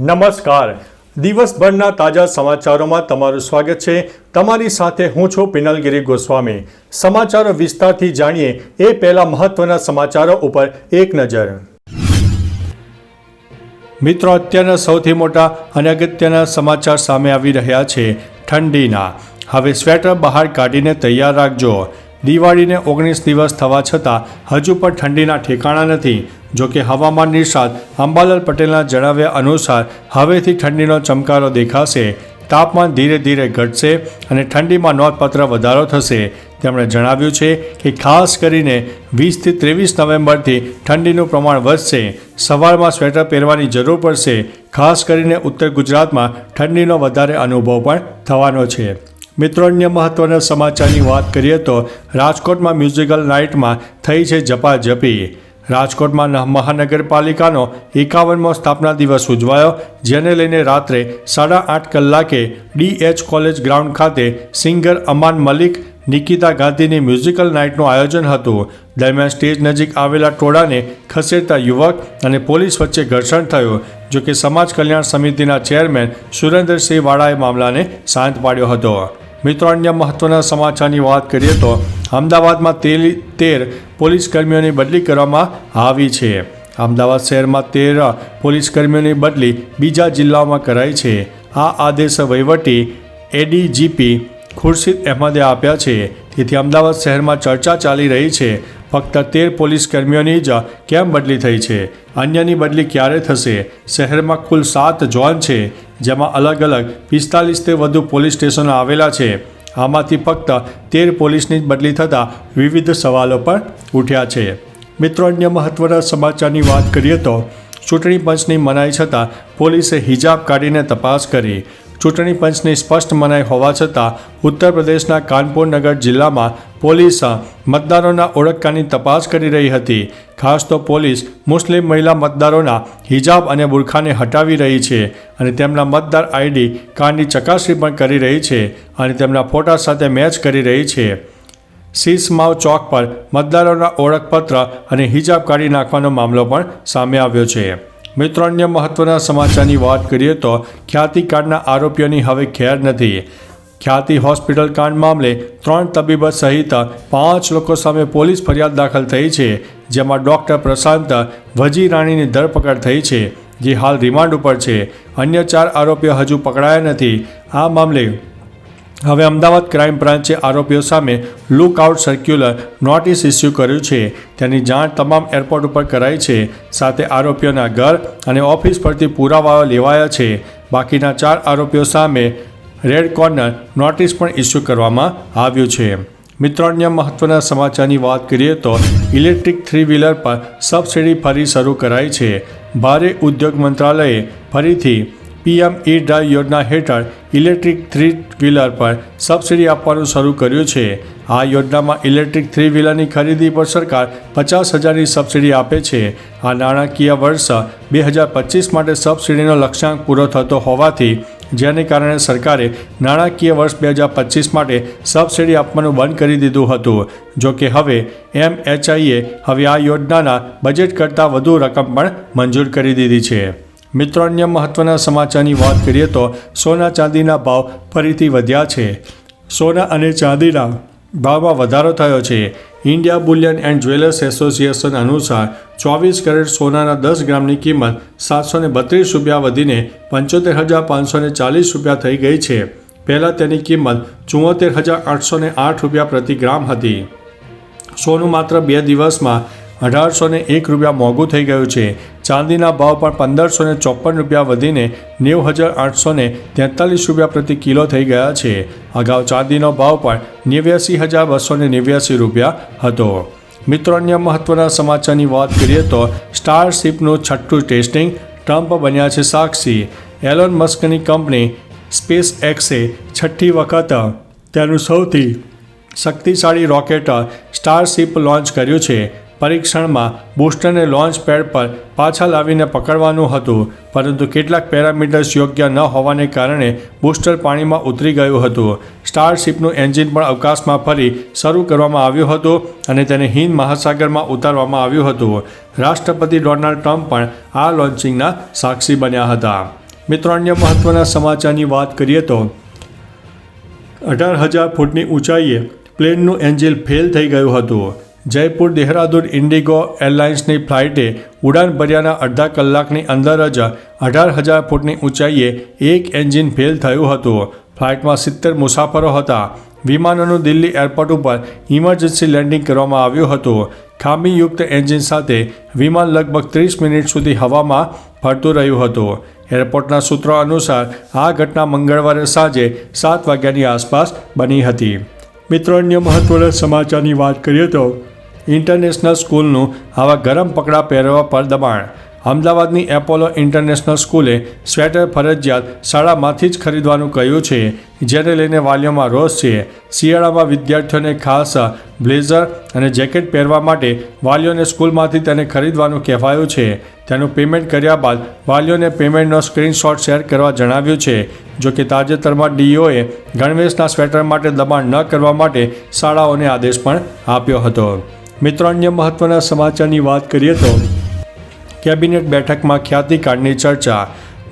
નમસ્કાર. દિવસભરના તાજા સમાચારોમાં તમારું સ્વાગત છે. તમારી સાથે હું છું પિનલગીરી ગોસ્વામી. સમાચારો વિસ્તારથી જાણીએ એ પહેલા મહત્વના સમાચારો ઉપર એક નજર. મિત્રો, અત્યારના સૌથી મોટા અને અગત્યના સમાચાર સામે આવી રહ્યા છે ઠંડીના. હવે સ્વેટર બહાર કાઢીને તૈયાર રાખજો. દિવાળીને ઓગણીસ દિવસ થવા છતાં હજુ પણ ઠંડીના ઠેકાણા નથી. જો કે હવામાન નિષ્ણાત અંબાલાલ પટેલના જણાવ્યા અનુસાર હવેથી ઠંડીનો ચમકારો દેખાશે. તાપમાન ધીરે ધીરે ઘટશે અને ઠંડીમાં નોંધપાત્ર વધારો થશે. તેમણે જણાવ્યું છે કે ખાસ કરીને વીસથી ત્રેવીસ નવેમ્બરથી ઠંડીનું પ્રમાણ વધશે. સવારમાં સ્વેટર પહેરવાની જરૂર પડશે. ખાસ કરીને ઉત્તર ગુજરાતમાં ઠંડીનો વધારે અનુભવ પણ થવાનો છે. મિત્રો, અન્ય મહત્વના સમાચારની વાત કરીએ તો રાજકોટમાં મ્યુઝિકલ નાઇટમાં થઈ છે ઝપાઝપી રાજકોટમાં મહાનગરપાલિકાનો એકાવનમો સ્થાપના દિવસ ઉજવાયો, જેને લઈને રાત્રે સાડા આઠ કલાકે ડીએચ કોલેજ ગ્રાઉન્ડ ખાતે સિંગર અમાન મલિક, નિકિતા ગાંધીની મ્યુઝિકલ નાઇટનું આયોજન હતું. દરમિયાન સ્ટેજ નજીક આવેલા ટોળાને ખસેડતા યુવક અને પોલીસ વચ્ચે ઘર્ષણ થયું જો કે સમાજ કલ્યાણ સમિતિના ચેરમેન સુરેન્દ્રસિંહ વાળાએ મામલાને શાંત પાડ્યો હતો. મિત્રો, અન્ય મહત્વના સમાચારની વાત કરીએ તો અમદાવાદમાં તેલી તેર પોલીસ કર્મીઓની બદલી કરવામાં આવી છે. અમદાવાદ શહેરમાં તેર પોલીસ કર્મીઓની બદલી બીજા જિલ્લાઓમાં કરાઈ છે. આ આદેશ વહીવટી એડીજીપી ખુરશીદ અહેમદે આપ્યા છે. તેથી અમદાવાદ શહેરમાં ચર્ચા ચાલી રહી છે. ફક્ત તેર પોલીસ કર્મીઓની જ કેમ બદલી થઈ છે? અન્યની બદલી ક્યારે થશે? શહેરમાં કુલ સાત ઝોન છે. જેમાં અલગ અલગ પિસ્તાલીસથી વધુ પોલીસ સ્ટેશનો આવેલા છે. આમાંથી ફક્ત તેર પોલીસની બદલી થતાં વિવિધ સવાલો પણ ઉઠ્યા છે. મિત્રો, અન્ય મહત્વના સમાચારની વાત કરીએ તો ચૂંટણી પંચની મનાઈ છતાં પોલીસે હિજાબ કાઢીને તપાસ કરી. ચૂંટણી પંચની સ્પષ્ટ મનાઈ હોવા છતાં ઉત્તર પ્રદેશના કાનપુર નગર જિલ્લામાં પોલીસ મતદારોના ઓળખકાની તપાસ કરી રહી હતી. ખાસ તો પોલીસ મુસ્લિમ મહિલા મતદારોના હિજાબ અને બુરખાને હટાવી રહી છે અને તેમના મતદાર આઈડી કાર્ડની ચકાસણી પણ કરી રહી છે અને તેમના ફોટા સાથે મેચ કરી રહી છે. સીસમાવ ચોક પર મતદારોના ઓળખપત્ર અને હિજાબ કાઢી નાખવાનો મામલો પણ સામે આવ્યો છે. મિત્રો, અન્ય મહત્વના સમાચારની વાત કરીએ તો ખ્યાતિ કાંડના આરોપીઓની હવે ખેર નથી. ખ્યાતિ હોસ્પિટલ કાંડ મામલે ત્રણ તબીબો સહિત પાંચ લોકો સામે પોલીસ ફરિયાદ દાખલ થઈ છે, જેમાં ડૉક્ટર પ્રશાંત વજીરાણીની ધરપકડ થઈ છે, જે હાલ રિમાન્ડ ઉપર છે. અન્ય ચાર આરોપીઓ હજુ પકડાયા નથી. આ મામલે હવે અમદાવાદ ક્રાઇમ બ્રાન્ચે આરોપીઓ સામે look out circular notice issue કર્યું છે. તેની જાણ તમામ એરપોર્ટ ઉપર કરાઈ છે. સાથે આરોપીઓના ઘર અને ઓફિસ પરથી પુરાવાઓ લેવાયા છે. બાકીના ચાર આરોપીઓ સામે રેડ કોર્નર નોટિસ પણ ઇસ્યુ કરવામાં આવ્યું છે. મિત્રો, અન્ય મહત્વના સમાચારની વાત કરીએ તો ઇલેક્ટ્રિક થ્રી વ્હીલર પર સબસિડી ફરી શરૂ કરાઈ છે. ભારે ઉદ્યોગ મંત્રાલયે ફરીથી પીએમ ઈ ડ્રાઈવ યોજના હેઠળ ઇલેક્ટ્રિક થ્રી વ્હીલર પર સબસિડી આપવાનું શરૂ કર્યું છે. આ યોજનામાં ઇલેક્ટ્રિક થ્રી વ્હીલરની ખરીદી પર સરકાર પચાસ હજારની સબસિડી આપે છે. આ નાણાકીય વર્ષ બે હજાર પચીસ માટે સબસિડીનો લક્ષ્યાંક પૂરો થતો હોવાથી, જેને કારણે સરકારે નાણાકીય વર્ષ બે હજાર પચીસ માટે સબસિડી આપવાનું બંધ કરી દીધું હતું. જો કે હવે એમએચઆઈએ હવે આ યોજનાના બજેટ કરતાં વધુ રકમ પણ મંજૂર કરી દીધી છે. મિત્રો અન્ય મહત્વના સમાચારની વાત કરીએ તો સોના ચાંદીના ભાવ ફરીથી વધ્યા છે. સોના અને ચાંદીના ભાવમાં વધારો થયો છે. India bullion and jewellers association અનુસાર ચોવીસ કેરેટ સોનાના દસ ગ્રામની કિંમત સાતસો ને બત્રીસ રૂપિયા વધીને પંચોતેર હજાર પાંચસો ને ચાલીસ રૂપિયા થઈ ગઈ છે. પહેલાં તેની કિંમત ચુમ્મોતેર હજાર આઠસો ને આઠ રૂપિયા પ્રતિ ગ્રામ હતી. સોનું માત્ર બે દિવસમાં અઢારસો ને એક રૂપિયા મોંઘું થઈ ગયું છે. ચાંદીના ભાવ પણ પંદરસો ને ચોપન રૂપિયા વધીને નેવું હજાર આઠસો ને તેતાલીસ રૂપિયા પ્રતિ કિલો થઈ ગયા છે. અગાઉ ચાંદીનો ભાવ પણ નેવ્યાસી હજાર બસો ને નેવ્યાસી રૂપિયા હતો. મિત્રો, અન્ય મહત્વના સમાચારની વાત કરીએ તો સ્ટારશિપનું છઠ્ઠું ટેસ્ટિંગ ટ્રમ્પ બન્યા છે સાક્ષી. એલોન મસ્કની કંપની સ્પેસ એક્સે છઠ્ઠી વખત તેનું સૌથી શક્તિશાળી રોકેટ સ્ટારશિપ લોન્ચ કર્યું છે. પરીક્ષણમાં બૂસ્ટરને લોન્ચ પેડ પર પાછા લાવીને પકડવાનું હતું, પરંતુ કેટલાક પેરામીટર્સ યોગ્ય ન હોવાને કારણે બૂસ્ટર પાણીમાં ઉતરી ગયું હતું. સ્ટારશિપનું એન્જિન પણ અવકાશમાં ફરી શરૂ કરવામાં આવ્યું હતું અને તેને હિન્દ મહાસાગરમાં ઉતારવામાં આવ્યું હતું. રાષ્ટ્રપતિ ડોનાલ્ડ ટ્રમ્પ પણ આ લોન્ચિંગના સાક્ષી બન્યા હતા. મિત્રો, અન્ય મહત્ત્વના સમાચારની વાત કરીએ તો, અઢાર હજાર ફૂટની ઊંચાઈએ પ્લેનનું એન્જિન ફેલ થઈ ગયું હતું. જયપુર, દેહરાદૂન, ઇન્ડિગો એરલાઇન્સની ફ્લાઇટે ઉડાન ભર્યાના અડધા કલાકની અંદર જ અઢાર હજાર ફૂટની ઊંચાઈએ એક એન્જિન ફેલ થયું હતું. ફ્લાઇટમાં સિત્તેર મુસાફરો હતા. વિમાનોનું દિલ્હી એરપોર્ટ ઉપર ઇમરજન્સી લેન્ડિંગ કરવામાં આવ્યું હતું. ખામીયુક્ત એન્જિન સાથે વિમાન લગભગ ત્રીસ મિનિટ સુધી હવામાં ફરતું રહ્યું હતું. એરપોર્ટના સૂત્રો અનુસાર, આ ઘટના મંગળવારે સાંજે સાત વાગ્યાની આસપાસ બની હતી. મિત્રો, અન્ય મહત્વના સમાચારની વાત કરીએ તો ઇન્ટરનેશનલ સ્કૂલનું આવા ગરમ પકડા પહેરવા પર દબાણ. અમદાવાદની એપોલો ઇન્ટરનેશનલ સ્કૂલે સ્વેટર ફરજિયાત શાળામાંથી જ ખરીદવાનું કહ્યું છે, જેને લઈને વાલીઓમાં રોષ છે. શિયાળામાં વિદ્યાર્થીઓને ખાસ બ્લેઝર અને જેકેટ પહેરવા માટે વાલીઓને સ્કૂલમાંથી તેને ખરીદવાનું કહેવાયું છે. તેનું પેમેન્ટ કર્યા બાદ વાલીઓને પેમેન્ટનો સ્ક્રીનશોટ શેર કરવા જણાવ્યું છે, જો કે તાજેતરમાં ડીઓએ ગણવેશના સ્વેટર માટે દબાણ ન કરવા માટે શાળાઓને આદેશ પણ આપ્યો હતો. મિત્રો, અન્ય મહત્વના સમાચારની વાત કરીએ તો કેબિનેટ બેઠકમાં ખ્યાતિ કાર્ડની ચર્ચા.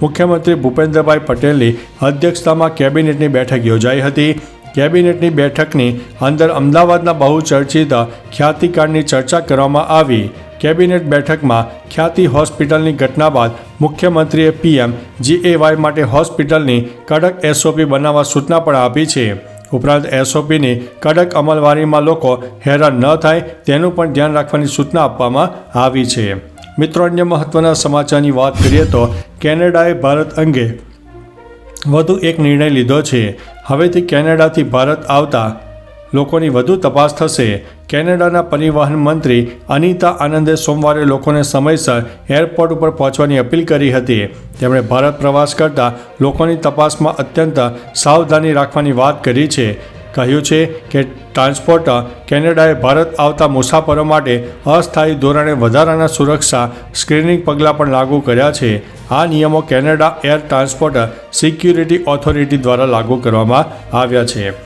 મુખ્યમંત્રી ભૂપેન્દ્રભાઈ પટેલની અધ્યક્ષતામાં કેબિનેટની બેઠક યોજાઈ હતી. કેબિનેટની બેઠકની અંદર અમદાવાદના બહુચર્ચિત ખ્યાતિ કાર્ડની ચર્ચા કરવામાં આવી. કેબિનેટ બેઠકમાં ખ્યાતિ હોસ્પિટલની ઘટના બાદ મુખ્યમંત્રીએ પીએમ જીએવાય માટે હોસ્પિટલની કડક એસઓપી બનાવવા સૂચના પણ આપી છે. ઉપરાંત એસઓપીની કડક અમલવારીમાં લોકો હેરાન ન થાય તેનું પણ ધ્યાન રાખવાની સૂચના આપવામાં આવી છે. મિત્રો, અન્ય મહત્વના સમાચારની વાત કરીએ તો કેનેડાએ ભારત અંગે વધુ એક નિર્ણય લીધો છે. હવેથી કેનેડાથી ભારત આવતા લોકોની વધુ તપાસ થશે. કેનેડાના પરિવહન મંત્રી અનિતા આનંદે સોમવારે લોકોને સમયસર એરપોર્ટ ઉપર પહોંચવાની અપીલ કરી હતી. તેમણે ભારત પ્રવાસ કરતા લોકોની તપાસમાં અત્યંત સાવધાની રાખવાની વાત કરી છે. કહ્યું છે કે ટ્રાન્સપોર્ટ કેનેડાએ ભારત આવતા મુસાફરો માટે અસ્થાયી ધોરણે વધારાના સુરક્ષા સ્ક્રીનિંગ પગલાં પણ લાગુ કર્યા છે. આ નિયમો Canada air transport security authority દ્વારા લાગુ કરવામાં આવ્યા છે.